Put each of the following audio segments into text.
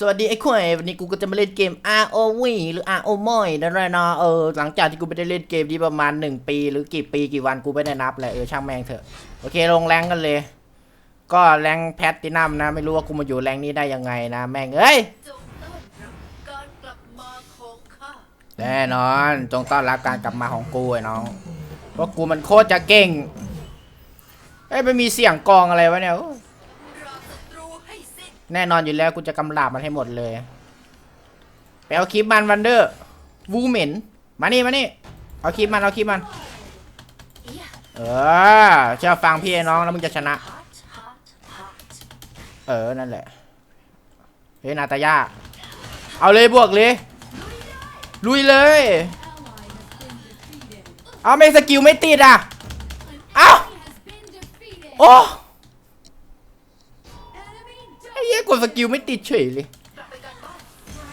สวัสดีไอ้ข่วยวันนี้กูก็จะมาเล่นเกม ROV หรือ RO มอยนั่นแหละเนาะเออหลังจากที่กูไม่ได้เล่นเกมนี้ประมาณ 1 ปี หรือกี่ปีกี่วันกูไม่ได้นับแหละเออช่างแม่งเถอะโอเคลงแรงกันเลย ก็แรงแพตตินัมนะ ไม่รู้ว่ากูมาอยู่แรงนี้ได้ยังไงนะ แม่งเอ้ยแน่นอนจงต้อนรับการกลับมาของกูไอ้น้องเพราะกูมันโคตรจะเก่งเอ้ยไม่มีเสียงกองอะไรวะเนี่ย แน่นอนอยู่แล้วกูจะกำลาบมันให้หมดเลย ไปเอาคลิปมันวันเดอร์วูเมนมานี่มานี่เอาคลิปมันเอาคลิปมัน เออเชื่อฟังพี่น้องแล้วมึงจะชนะ เออนั่นแหละเฮ้ยนาตาย่าเอาเลยบวกเลย ลุยเลย เอาไม่สกิลไม่ติดอะ เอาโอ้ กดสกิลไม่ติดเฉยเลย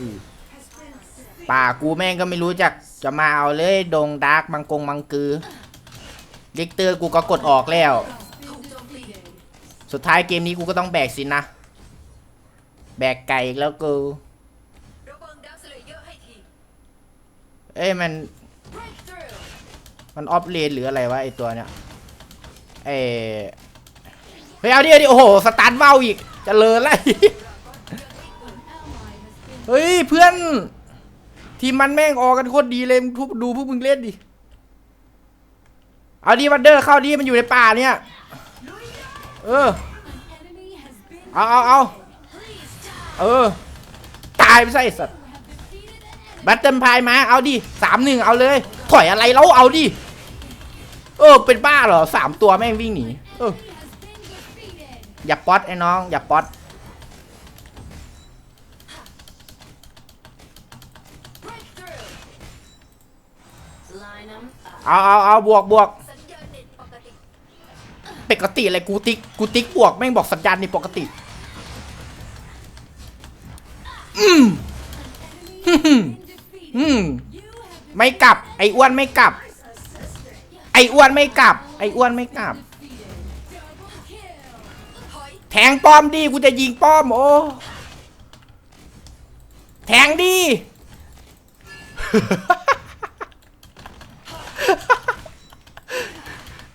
อืมป่ากูแม่งก็ไม่รู้จัก จะมาเอาเลยดงดาร์กมังกงมังกือเล็กเตอร์กูก็กดออกแล้วถูกโจมตีสุดท้ายเกมนี้กูก็ต้องแบกสินะ แบกไก่อีกแล้วกูระวังดาวสเลเยอร์ให้ทีเอ้ยมัน Breakthrough มันออฟเลนหรืออะไรวะไอตัวเนี้ย เอ้เฮ้ยเอาดิเอาดิโอ้โห สตาร์ทเบ้าอีกเจเลยแล้วเฮ้ยเพื่อน ทีมมันแม่งออกกันโคตรดีเลยทุบดูพวกมึงเล่นดิ เอาดิวันเดอร์เข้าดิมันอยู่ในป่าเนี่ย เออ เอาเอาเอาเออ ตายไปซะไอ้สัตว์บัตเติลพายมา เอาดิสามหนึ่งเอาเลย ถอยอะไรแล้วเอาดิ เออ เป็นบ้าเหรอสามตัวแม่งวิ่งหนี เออ อย่าป๊อตไอ้น้อง อย่าป๊อตเอาเอาเอาบวกบวกปกติอะไรกูติ๊กกูติ๊กบวกแม่งบอกสัญญาณนี่ปกติ อืมฮึ่มอืมไม่กลับ ไอ้อ้วนไม่กลับ ไอ้อ้วนไม่กลับ ไอ้อ้วนไม่กลับ แทงป้อมดิกูจะยิงป้อมโอ้แทงดิ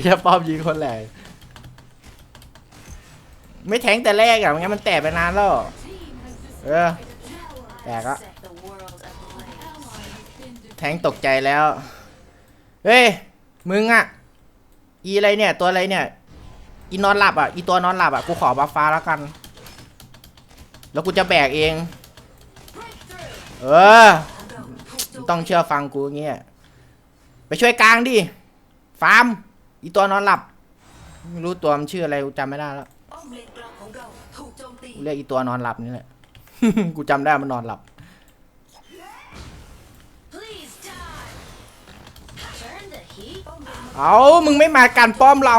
เฮียป้อมยิงคนแรกไม่แทงแต่แรกอะไม่งั้นมันแตกไปนานแล้ว เออ แตกอะ set the world ablaze แทงตกใจแล้ว เฮ้ย มึงอะอีอะไรเนี่ย ตัวอะไรเนี่ย อีนอนหลับอะอีตัวนอนหลับอะกูขอบัฟฟ้าแล้วกัน แล้วกูจะแบกเอง เออ ต้องเชื่อฟังกูอย่างเงี้ยไปช่วยกลางดิฟาร์มอีตัวนอนหลับไม่รู้ตัวมันชื่ออะไรกูจำไม่ได้แล้วเรียกอีตัวนอนหลับนี่แหละกูจำได้มันนอนหลับเลนเอามึงไม่มากันป้อมเรา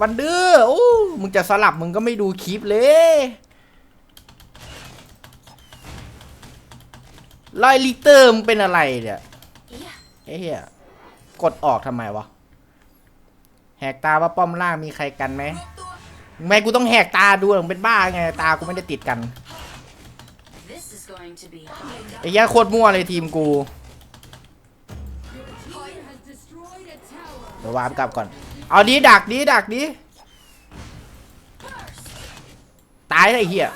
วันเดื้อโอ้มึงจะสลับมึงก็ไม่ดูคลิปเลยลอยลิเตอร์มึงเป็นอะไรเนี่ยเหี้ยกดออกทำไมวะ แหกตาว่าป้อมล่างมีใครกันไหมรวมตัวทำไมกูต้องแหกตาดูมึงเป็นบ้าไง ตากูไม่ได้ติดกันไอ้เหี้ยโคตรมั่วเลยทีมกูเดี๋ยววาร์ปกลับก่อน เอาดีดักดีดักดีตายเลยไอ้เหี้ยข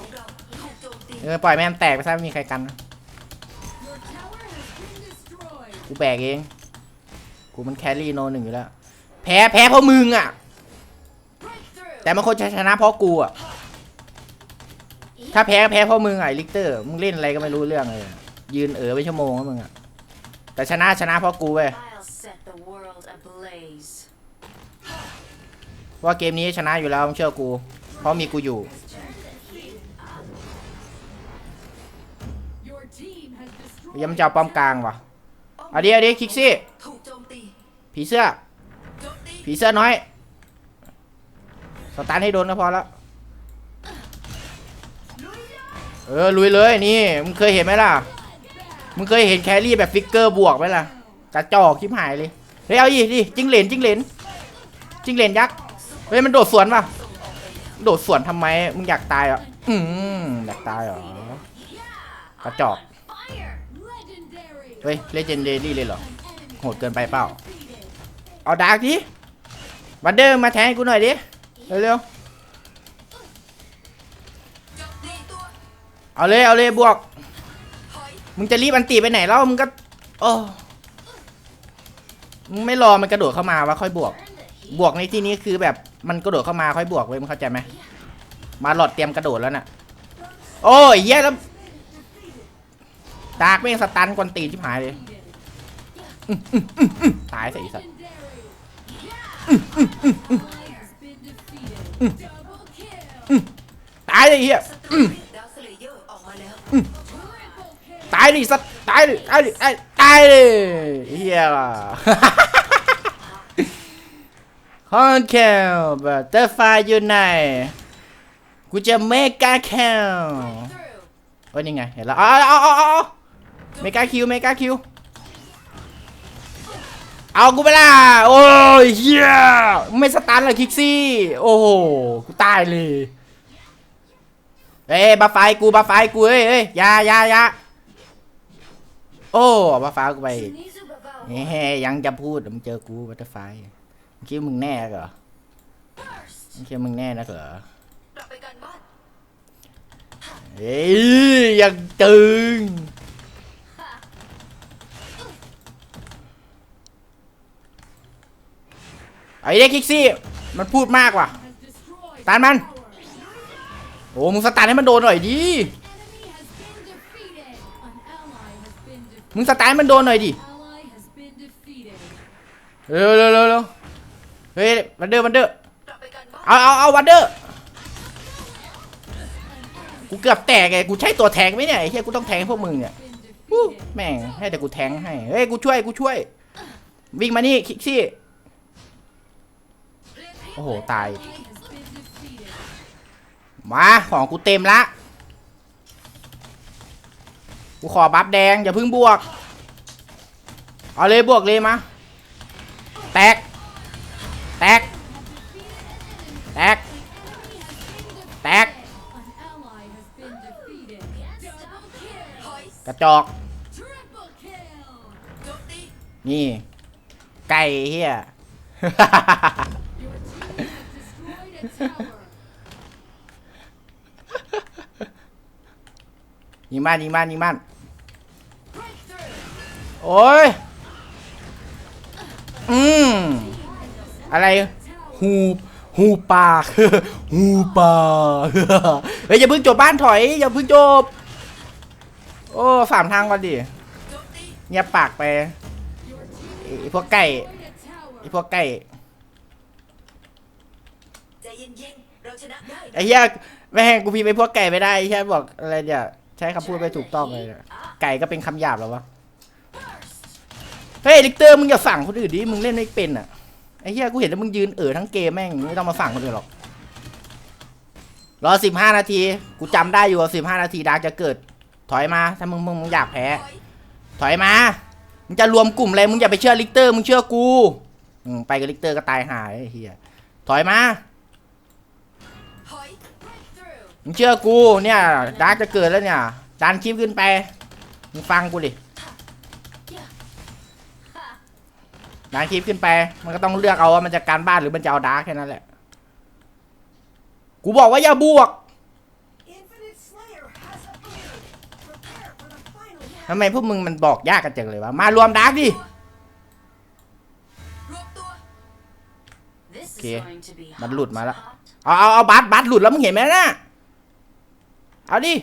องเราถูกโจมตีเออปล่อยแม่มนแตกไปซะไม่มีใครกันกูแบกเองกูมันแครี่โนหนึ่งอยู่แล้ว แพ้แพ้เพราะมึงอะ Breakthrough แต่มันคนชนะเพราะกูอะ ถ้าแพ้ก็แพ้เพราะมึงอะลิกเตอร์ มึงเล่นอะไรก็ไม่รู้เรื่องเลย ยืนเออไปชั่วโมงแล้วมึงอะ แต่ชนะชนะเพราะกูเว้ย ว่าเกมนี้ชนะอยู่แล้วมึงเชื่อกู เพราะมีกูอยู่ ยังจะป้อมกลางวะอาดิเอาดิคิกซี่ถูกโจมตีผีเสื้อ ผีเสื้อน้อย สตาร์ทให้โดนก็พอแล้ว เออ ลุยเลยนี่ มึงเคยเห็นไหมล่ะ มึงเคยเห็นแครี่แบบฟิกเกอร์บวกไหมล่ะ กระจอกคิบหายเลย เฮ้ยเอาดิดิจิ้งเหลนจิ้งเหลนจิ้งเหลนยักษ์เฮ้ยมันโดดสวนป่ะโดดสวนทำไมมึงอยากตายเหรออืมอยากตายเหรอกระจอกเฮ้ยเลเจนเดรี่เลยเหรอโหดเกินไปเปล่าเอาดาร์กดิบันเดอร์มาแทนกูหน่อยดิเร็วๆเอาเลยเอาเลยบวก มึงจะรีบอันตีไปไหนแล้วมึงก็โอ้ ไม่รอมันกระโดดเข้ามาว่าค่อยบวก บวกในที่นี้คือแบบมันกระโดดเข้ามาค่อยบวกเว้ยมึงเข้าใจไหมมาหลอดเตรียมกระโดดแล้วน่ะ โอ้ยเหี้ยแล้วดาร์กแม่งสตันกวนตีนชิบหายเลยตายใส่สัตว์ตายเลยเฮียอืมดาวสเลยอร์ออกมาแล้วตายดิสัตว์ตายดิตายดิตายายดิเฮียคอนแคลบัตเตอร์ไฟอยู่ไหนกูจะเมกาแคล Through. เอ้ยนี่ไงเห็นแล้วเอาเอาเอาเอาเอาเมกาคิวเมกาคิวเอากูไปละโอ้ยเฮียไม่สตันเลยคิกซี่ โอ้โหกูตายเลยเอ้ยบัฟไฟกูบัฟไฟกูเอ้ยเอ้ยอยาอยาอยา โอ้บัฟไฟกูไปอีกเฮ้ยยังจะพูดเดี๋ยวมึงเจอกูบัตเตอร์ไฟมึงคิดว่ามึงแน่เหรอมึงคิดว่ามึงแน่นะเหรอกลับไปกันบ้านเฮ้ยยังตึงไอ้เด็กคิกซี่ มันพูดมากว่ะตานมัน โอ้ มึงสตาร์ให้มันโดนหน่อยดิ มึงสตาร์มันโดนหน่อยดิเร็วเร็วเร็วเฮ้ยวันเดอร์วันเดอร์เอาเอาเอาวันเดอร์กูเกือบแตกไงกูใช้ตัวแทงไหมเนี่ยไอ้เหี้ยกูต้องแทงพวกมึงเนี่ยแม่งให้แต่กูแทงให้เฮ้ยกูช่วยกูช่วย วิ่งมานี่คิกซี่โอ้โหตายมาของกูเต็มละ กูขอบัฟแดงอย่าเพิ่งบวก เอาเลยบวกเลยมาแตก แตก แตก แตก กระจอก นี่ ไก่เฮียยิงมันยิงมันยิงมัน โอ้ย อืม อะไร หูหูปากหูปากเฮ้ยอย่าเพิ่งจบบ้านถอย อย่าเพิ่งจบ โอ้สามทางก่อนดิเงียบปากไปไอพวกไก่ไอพวกไก่ไอ้เหี้ยแม่งกูพิมพ์ไปพวกไก่ไม่ได้ไอ้เหี้ยบอกอะไรเนี่ยใช้คำพูดไม่ถูกต้องเลยไก่ก็เป็นคำหยาบแล้ววะ เฮ้ยลิกเตอร์มึงอย่าสั่งคนอื่นดิมึงเล่นไม่เป็นอะไอ้เหี้ยกูเห็นแล้วมึงยืนเอ๋อทั้งเกมแม่งไม่ต้องมาสั่งคนอื่นหรอกรอสิบห้านาที กูจำได้อยู่ว่าสิบห้านาทีดาร์กจะเกิด ถอยมา ถ้ามึงมึงมึงอยากแพ้ ถอยมา มึงจะรวมกลุ่มอะไร มึงอย่าไปเชื่อลิกเตอร์ มึงเชื่อกูอืไปกับลิกเตอร์ก็ตายหายไอ้เฮียถอยมา มึงเชื่อกู เนี่ย ดาร์กจะเกิดแล้วเนี่ย ดันคลิปขึ้นไป มึงฟังกูดิ ดันคลิปขึ้นไป มันก็ต้องเลือกเอาว่ามันจะการบ้านหรือมันจะเอาดาร์กแค่นั้นแหละ กูบอกว่าอย่าบวก Infinite Slayer has appeared prepare for the final ทำไมพวกมึงมันบอกยากกันจังเลยวะ มารวมดาร์กดิรวมตัว This is Okay. going to be มันหลุดมาแล้ว hot. เอาเอาเอาบัสบัสหลุดแล้วมึงเห็นไหมนะเอาดิ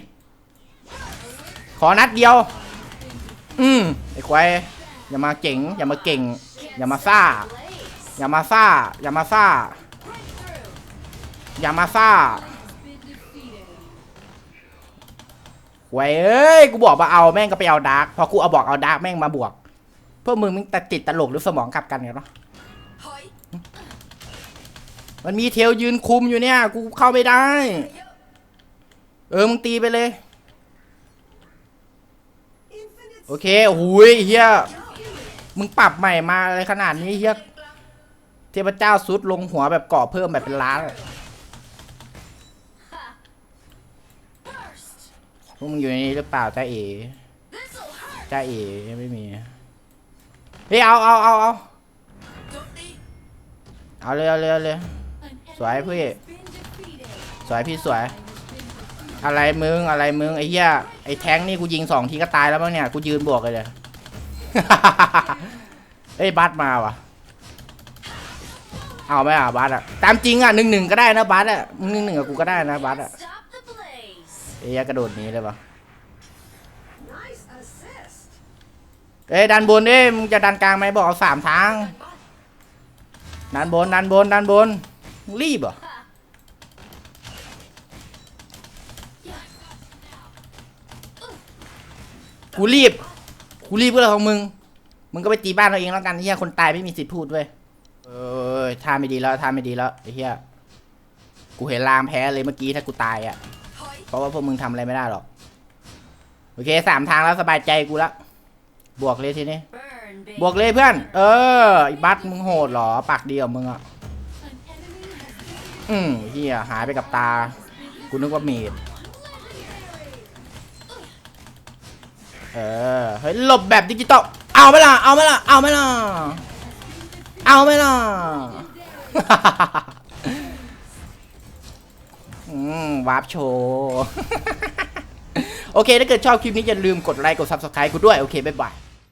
ขอนัดเดียว อืมไอ้ควายอย่ามาเก่ง อย่ามาเก่ง อย่ามาซ่า อย่ามาซ่า อย่ามาซ่า อย่ามาซ่าหวยเอ้ย กูบอกมาเอาแม่งก็ไปเอาดาร์กพอกูเอาบอกเอาดาร์กแม่งมาบวก พวกมึงมึงแต่ติดตลกหรือสมองกลับกันกันเนาะถอมันมีเทลยืนคุมอยู่เนี่ย กูเข้าไม่ได้ เออ มึงตีไปเลย โอเคหุยเฮีย มึงปรับใหม่มาอะไรขนาดนี้เฮียเทพเจ้าซุดลงหัวแบบก่อเพิ่มแบบเป็นล้านพวกมึงอยู่ในนี้หรือเปล่าจ้าเอ๋จ้าเอ๋ไม่มีเฮ้ยเอาเอาเอาเอาเอาเลยเอาเลยเอาเลยสวยพี่สวยพี่สวย อะไรมึงอะไรมึงไอ้เหี้ยไอ้แท้งนี่กูยิงสองทีก็ตายแล้วมั้งเนี่ยกูยืนบวกเลยเลย เอ้ยบัสมาว่ะ เอาไหมอะบัสอะ ตามจริงอะหนึ่งหนึ่งก็ได้นะบัสอะมึงหนึ่งหนึ่งกับกูก็ได้นะบัสอะ เอ้ยกระโดดหนีเลยปะเอ้ยดันบนเอ้ยมึงจะดันกลางไหมบอกเอาสามทาง ดันบนดันบนดันบน รีบเหรอกูรีบ กูรีบก็เลยของมึง มึงก็ไปตีบ้านเราเองแล้วกันเฮียคนตายไม่มีสิทธิ์พูดเว้ยเอ้ยท่าไม่ดีแล้วท่าไม่ดีแล้วไอ้เฮียกูเห็นลางแพ้เลยเมื่อกี้ถ้ากูตายอะ เพราะว่าพวกมึงทำอะไรไม่ได้หรอก โอเคสามทางแล้วสบายใจกูละ บวกเลยทีนี้ บวกเลยเพื่อน เออไอ้บัสมึงโหดเหรอ ปากเดียวมึงอะ อืมเฮียหายไปกับตา กูนึกว่าเมด เออ เฮ้ย หลบแบบดิจิตอล เอาไหมล่ะ เอาไหมล่ะ เอาไหมล่ะ เอาไหมล่ะอืมวาร์ปโชว์โอเค ถ้าเกิดชอบคลิปนี้อย่าลืมกดไลค์ กด subscribe กูด้วย โอเค บ๊ายบาย